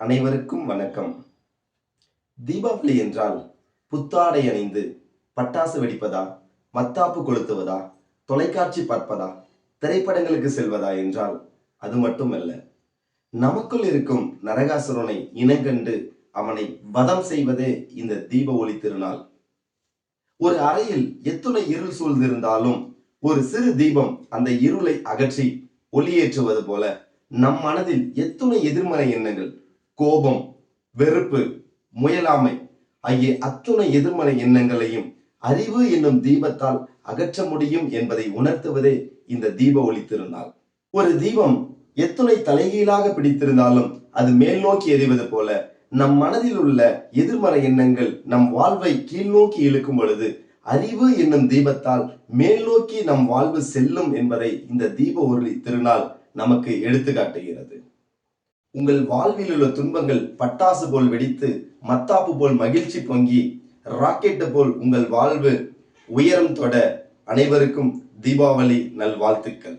அனைவருக்கும் வணக்கம். தீபாவளி என்றால் புத்தாடை அணிந்து பட்டாசு வெடிப்பதா மத்தாப்பு கொளுத்துவதா தொலைக்காட்சி பார்ப்பதா திரைப்படங்களுக்கு செல்வதா என்றால் அது மட்டுமல்ல. நமக்குள் இருக்கும் நரகாசுரனை இனங்கண்டு அவனை வதம் செய்வதே இந்த தீப ஒளி திருநாள். ஒரு அறையில் எத்துணை இருள் சூழ்ந்திருந்தாலும் ஒரு சிறு தீபம் அந்த இருளை அகற்றி ஒளியேற்றுவது போல நம் மனதில் எத்துணை எதிர்மறை எண்ணங்கள் கோபம் வெறுப்பு முயலாமை ஆகிய அத்துணை எதிர்மறை எண்ணங்களையும் அறிவு என்னும் தீபத்தால் அகற்ற முடியும் என்பதை உணர்த்துவதே இந்த தீப ஒளி திருநாள். ஒரு தீபம் எத்துணை தலைகீழாக பிடித்திருந்தாலும் அது மேல் நோக்கி எறிவது போல நம் மனதில் உள்ள எதிர்மறை எண்ணங்கள் நம் வாழ்வை கீழ் நோக்கி இழுக்கும் பொழுது அறிவு என்னும் தீபத்தால் மேல் நோக்கி நம் வாழ்வு செல்லும் என்பதை இந்த தீப ஒளி திருநாள் நமக்கு எடுத்துக்காட்டுகிறது. உங்கள் வாழ்வில் உள்ள துன்பங்கள் பட்டாசு போல் வெடித்து மத்தாப்பு போல் மகிழ்ச்சி பொங்கி ராக்கெட்டு போல் உங்கள் வாழ்வு உயரம் தொட அனைவருக்கும் தீபாவளி நல்வாழ்த்துக்கள்.